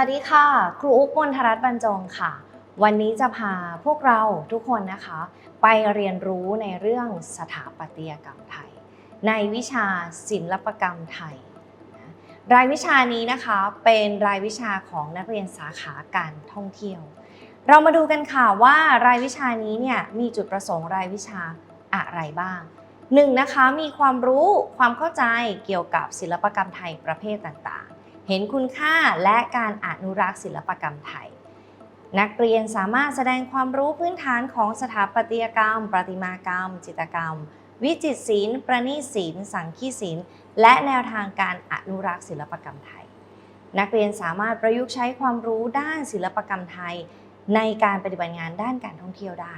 วัสดีค่ะ ครูอุ๊บมนทรัตน์บรรจงค่ะ วันนี้จะพาพวกเราทุกคนนะคะ ไปเรียนรู้ในเรื่องสถาปัตยกรรมไทย ในวิชาศิลปกรรมไทยนะรายวิชานี้นะคะเป็นรายวิชาของนักเรียนสาขาการท่องเที่ยว เรามาดูกันค่ะว่ารายวิชานี้เนี่ยมีจุดประสงค์รายวิชาอะไรบ้างหนึ่งนะคะมีความรู้ความเข้าใจเกี่ยวกับศิลปกรรมไทยประเภทต่างๆ เห็นคุณค่าและการอนุรักษ์ศิลปกรรมไทย นักเรียนสามารถแสดงความรู้พื้นฐานของสถาปัตยกรรม ประติมากรรม จิตรกรรม วิจิตรศิลป์ประณีตศิลป์สังคีศิลป์และแนวทางการอนุรักษ์ศิลปกรรมไทย นักเรียนสามารถประยุกต์ใช้ความรู้ด้านศิลปกรรมไทย ในการปฏิบัติงานด้านการท่องเที่ยวได้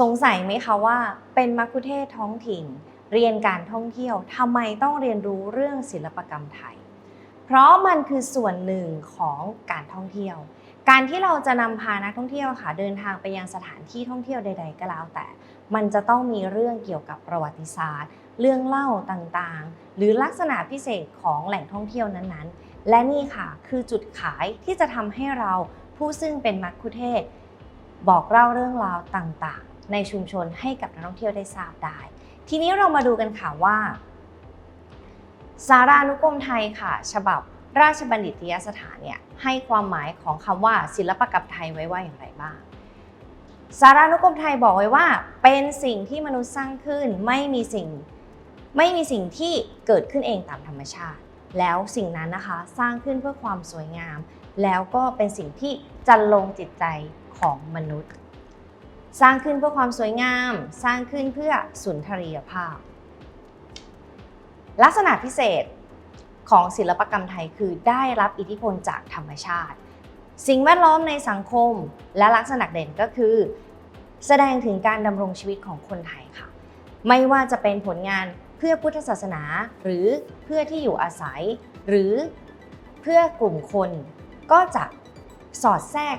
สงสัยไหมคะว่า เป็นมัคคุเทศท้องถิ่น เรียนการท่องเที่ยวทำไมต้องเรียนรู้เรื่องศิลปกรรมไทย เพราะมันคือส่วนหนึ่งของการท่องเที่ยว การที่เราจะนำพานักท่องเที่ยวค่ะเดินทางไปยังสถานที่ท่องเที่ยวใด ๆ ก็แล้วแต่ มันจะต้องมีเรื่องเกี่ยวกับประวัติศาสตร์ เรื่องเล่าต่างๆ หรือลักษณะพิเศษของแหล่งท่องเที่ยวนั้นๆ และนี่ค่ะคือจุดขายที่จะทำให้เราผู้ซึ่งเป็นมัคคุเทศก์บอกเล่าเรื่องราวต่างๆ ในชุมชนให้กับนักท่องเที่ยวได้ทราบได้ ทีนี้เรามาดูกันค่ะว่า สารานุกรมไทยค่ะ ฉบับราชบัณฑิตยสถานเนี่ยให้ความหมายของคำว่าศิลปกรรมไทยไว้ว่าอย่างไรบ้าง สารานุกรมไทยบอกไว้ว่า เป็นสิ่งที่มนุษย์สร้างขึ้นไม่มีสิ่งไม่มีสิ่งที่เกิดขึ้นเองตามธรรมชาติ แล้วสิ่งนั้นนะคะสร้างขึ้นเพื่อความสวยงาม แล้วก็เป็นสิ่งที่จันลงจิตใจของมนุษย์ สร้างขึ้นเพื่อความสวยงาม สร้างขึ้นเพื่อสุนทรียภาพ ลักษณะพิเศษของศิลปกรรมไทยคือได้รับอิทธิพลจากธรรมชาติ สิ่งแวดล้อมในสังคมและลักษณะเด่นก็คือ แสดงถึงการดำรงชีวิตของคนไทยค่ะ ไม่ว่าจะเป็นผลงานเพื่อพุทธศาสนา หรือเพื่อที่อยู่อาศัย หรือเพื่อกลุ่มคนก็จะสอดแทรก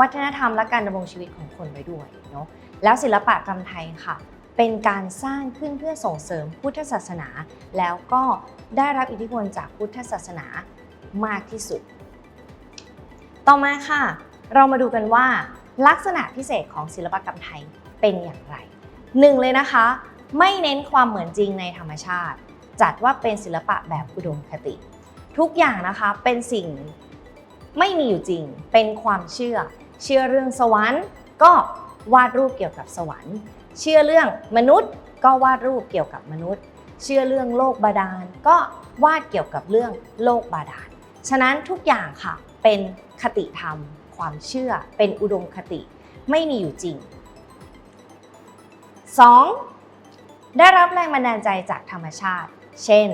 วัฒนธรรมและการดำรงชีวิตของคนไว้ด้วยเนาะแล้วศิลปะกรรมไทยค่ะ เป็นการสร้างขึ้นเพื่อส่งเสริมพุทธศาสนา แล้วก็ได้รับอิทธิพลจากพุทธศาสนามากที่สุด ต่อมาค่ะ เรามาดูกันว่าลักษณะพิเศษของศิลปกรรมไทยเป็นอย่างไรหนึ่งเลยนะคะ ไม่เน้นความเหมือนจริงในธรรมชาติ จัดว่าเป็นศิลปะแบบอุดมคติ ทุกอย่างนะคะเป็นสิ่งไม่มีอยู่จริง เป็นความเชื่อ เชื่อเรื่องสวรรค์ ก็วาดรูปเกี่ยวกับสวรรค์ เชื่อเรื่องมนุษย์ก็วาดรูปเกี่ยวกับมนุษย์ เชื่อเรื่องโลกบาดาลก็วาดเกี่ยวกับเรื่องโลกบาดาล ฉะนั้นทุกอย่างค่ะเป็นคติธรรม ความเชื่อเป็นอุดมคติไม่มีอยู่จริง 2. ได้รับแรงบันดาลใจจากธรรมชาติ เช่น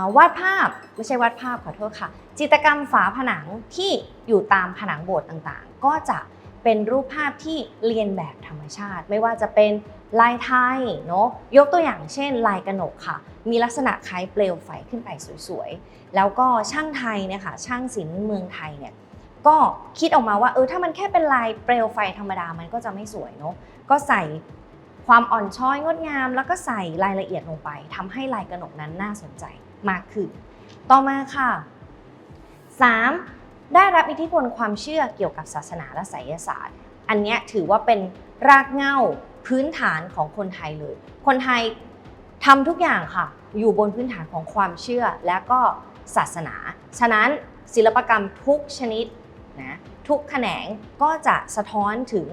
าวาดภาพไม่ใช่วาดภาพขอโทษค่ะ จิตกรรมฝาผนังที่อยู่ตามผนังโบสถ์ต่างๆ ก็จะ เป็นรูปภาพที่เรียนแบบธรรมชาติ ไม่ว่าจะเป็นลายไทยเนาะยกตัวอย่างเช่น ลายกระหนกค่ะ มีลักษณะคล้ายเปลวไฟขึ้นไปสวยๆ แล้วก็ช่างไทยเนี่ยค่ะช่างศิลป์เมืองไทยเนี่ยก็คิดออกมาว่าเออถ้ามันแค่เป็นลายเปลวไฟธรรมดามันก็จะไม่สวยเนาะก็ใส่ความอ่อนช้อยงดงาม แล้วก็ใส่รายละเอียดลงไปทำให้ลายกระหนกนั้นน่าสนใจมากขึ้น ต่อมาค่ะ 3. ได้รับอิทธิพลความเชื่อเกี่ยวกับศาสนาและไสยศาสตร์ อันนี้ถือว่าเป็นรากเหง้าพื้นฐานของคนไทยเลย คนไทยทำทุกอย่างค่ะ อยู่บนพื้นฐานของความเชื่อและก็ศาสนา ฉะนั้นศิลปกรรมทุกชนิดนะทุกแขนงก็จะสะท้อนถึง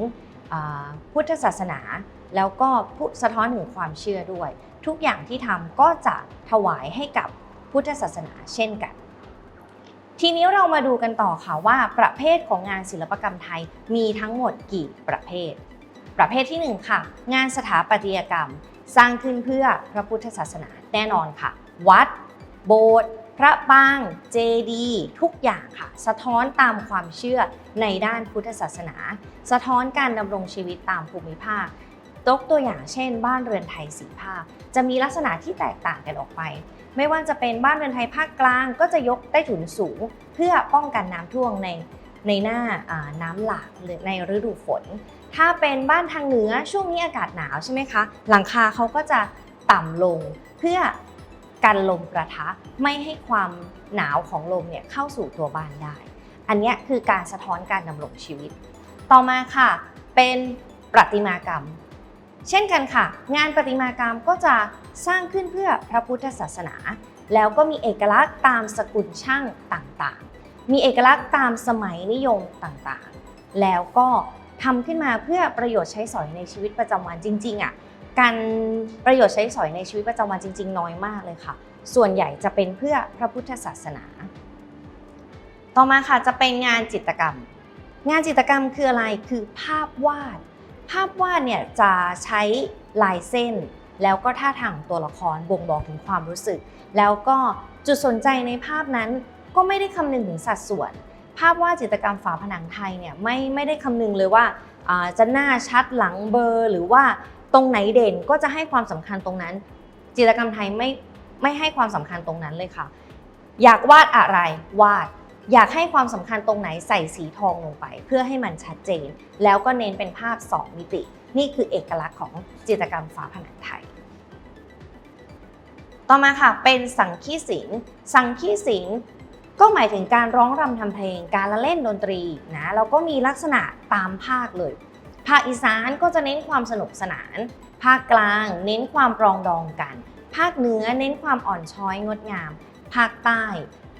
พุทธศาสนา แล้วก็สะท้อนถึงความเชื่อด้วย ทุกอย่างที่ทำก็จะถวายให้กับพุทธศาสนาเช่นกัน ทีนี้เรามาดูกันต่อค่ะว่าประเภทของงานศิลปกรรมไทยมีทั้งหมดกี่ประเภท ประเภทที่ 1 ค่ะ งานสถาปัตยกรรม สร้างขึ้นเพื่อพระพุทธศาสนาแน่นอนค่ะ วัด โบสถ์พระปางเจดีย์ทุกอย่างค่ะ สะท้อนตามความเชื่อในด้านพุทธศาสนา สะท้อนการดำรงชีวิตตามภูมิภาค ยกตัวอย่างเช่น บ้านเรือนไทยสีภาค จะมีลักษณะที่แตกต่างกันออกไป ไม่ว่าจะเป็นบ้านเรือนไทยภาคกลาง ก็จะยกใต้ถุนสูง เพื่อป้องกันน้ำท่วมในในหน้าน้ำหลากหรือในฤดูฝน ถ้าเป็นบ้านทางเหนือช่วงนี้อากาศหนาวใช่ไหมคะ หลังคาเขาก็จะต่ำลงเพื่อกันลมประทะไม่ให้ความหนาวของลมเนี่ยเข้าสู่ตัวบ้านได้ อันนี้คือการสะท้อนการดำรงชีวิต ต่อมาค่ะ เป็นประติมากรรม เช่นกันค่ะ งานประติมากรรมก็จะสร้างขึ้นเพื่อพระพุทธศาสนา แล้วก็มีเอกลักษณ์ตามสกุลช่างต่างๆ มีเอกลักษณ์ตามสมัยนิยมต่างๆ แล้วก็ทำขึ้นมาเพื่อประโยชน์ใช้สอยในชีวิตประจำวันจริงๆอะการประโยชน์ใช้สอยในชีวิตประจำวันจริง ๆ น้อยมากเลยค่ะ ส่วนใหญ่จะเป็นเพื่อพระพุทธศาสนา ต่อมาค่ะจะเป็นงานจิตรกรรม งานจิตรกรรมคืออะไรคือภาพวาด ภาพวาดเนี่ยจะใช้ลายเส้น แล้วก็ท่าทางของตัวละครบ่งบอกถึงความรู้สึก แล้วก็จุดสนใจในภาพนั้นก็ไม่ได้คำนึงถึงสัดส่วน ภาพวาดจิตรกรรมฝาผนังไทยเนี่ยไม่ไม่ได้คำนึงเลยว่าจะหน้าชัดหลังเบอร์ หรือว่าตรงไหนเด่นก็จะให้ความสำคัญตรงนั้น จิตรกรรมไทยไม่ไม่ให้ความสำคัญตรงนั้นเลยค่ะ อยากวาดอะไรวาด อยากให้ความสำคัญตรงไหนใส่สีทองลงไป เพื่อให้มันชัดเจน แล้วก็เน้นเป็นภาพ 2 มิติ นี่คือเอกลักษณ์ของจิตรกรรมฝาผนังไทย ต่อมาค่ะเป็นสังคีศิลป์สังคีศิลป์ก็หมายถึงการร้องรำทำเพลง การละเล่นดนตรีนะแล้วก็มีลักษณะตามภาคเลย ภาคอีสานก็จะเน้นความสนุกสนาน ภาคกลางเน้นความปรองดองกัน ภาคเหนือเน้นความอ่อนช้อยงดงาม ภาคใต้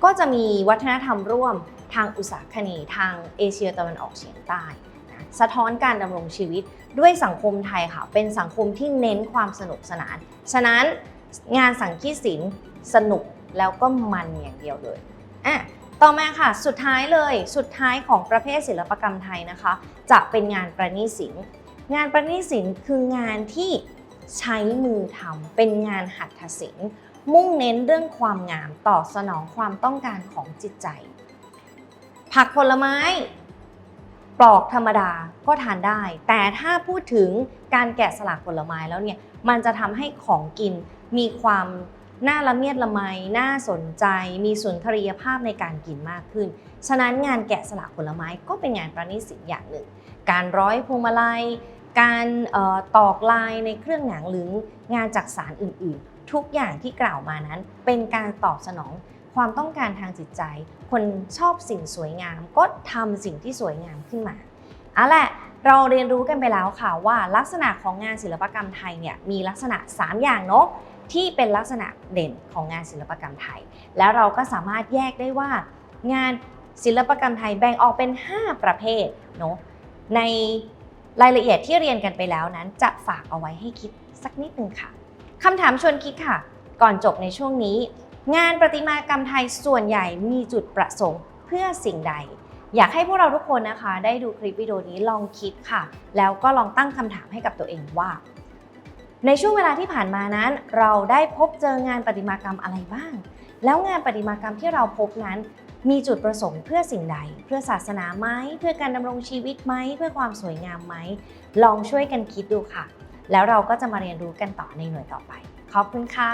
ก็จะมีวัฒนธรรมร่วมทางอุตสาคเนทางเอเชียตะวันออกเฉียงใต้นะสะท้อนการดำรงชีวิตด้วยสังคมไทยค่ะ เป็นสังคมที่เน้นความสนุกสนาน ฉะนั้นงานสังคีศิลป์สนุกแล้วก็มันอย่างเดียวเลยอะต่อมาค่ะ สุดท้ายเลย สุดท้ายของประเภทศิลปกรรมไทยนะคะ จะเป็นงานประณีตศิลป์งานประณีตศิลป์คืองานที่ใช้มือทำเป็นงานหัตถศิลป์ มุ่งเน้นเรื่องความงามตอบสนองความต้องการของจิตใจ ผักผลไม้ปลอกธรรมดาก็ทานได้ แต่ถ้าพูดถึงการแกะสลักผลไม้แล้วเนี่ยมันจะทำให้ของกินมีความน่าละเมียดละไมน่าสนใจ มีสุนทรียภาพในการกินมากขึ้น ฉะนั้นงานแกะสลักผลไม้ก็เป็นงานประณีตศิลป์อย่างหนึ่ง การร้อยพวงมาลัย การออตอกลายในเครื่องหนังหรืองานจักสารอื่นๆ ทุกอย่างที่กล่าวมานั้น เป็นการตอบสนองความต้องการทางจิตใจ คนชอบสิ่งสวยงาม ก็ทำสิ่งที่สวยงามขึ้นมาเอาละเราเรียนรู้กันไปแล้วค่ะว่าลักษณะของงานศิลปกรรมไทยเนี่ยมีลักษณะ 3 อย่างเนาะที่เป็นลักษณะเด่นของงานศิลปกรรมไทย แล้วเราก็สามารถแยกได้ว่า งานศิลปกรรมไทยแบ่งออกเป็น 5 ประเภทเนาะในรายละเอียดที่เรียนกันไปแล้วนั้นจะฝากเอาไว้ให้คิดสักนิดนึงค่ะ คำถามชวนคิดค่ะ ก่อนจบในช่วงนี้ งานประติมากรรมไทยส่วนใหญ่มีจุดประสงค์เพื่อสิ่งใด อยากให้พวกเราทุกคนนะคะ ได้ดูคลิปวิดีโอนี้ลองคิดค่ะ แล้วก็ลองตั้งคำถามให้กับตัวเองว่า ในช่วงเวลาที่ผ่านมานั้น เราได้พบเจองานประติมากรรมอะไรบ้าง แล้วงานประติมากรรมที่เราพบนั้นมีจุดประสงค์เพื่อสิ่งใด เพื่อศาสนาไหม เพื่อการดำรงชีวิตไหม เพื่อความสวยงามไหม ลองช่วยกันคิดดูค่ะ แล้วเราก็จะมาเรียนรู้กันต่อในหน่วยต่อไป ขอบคุณค่ะ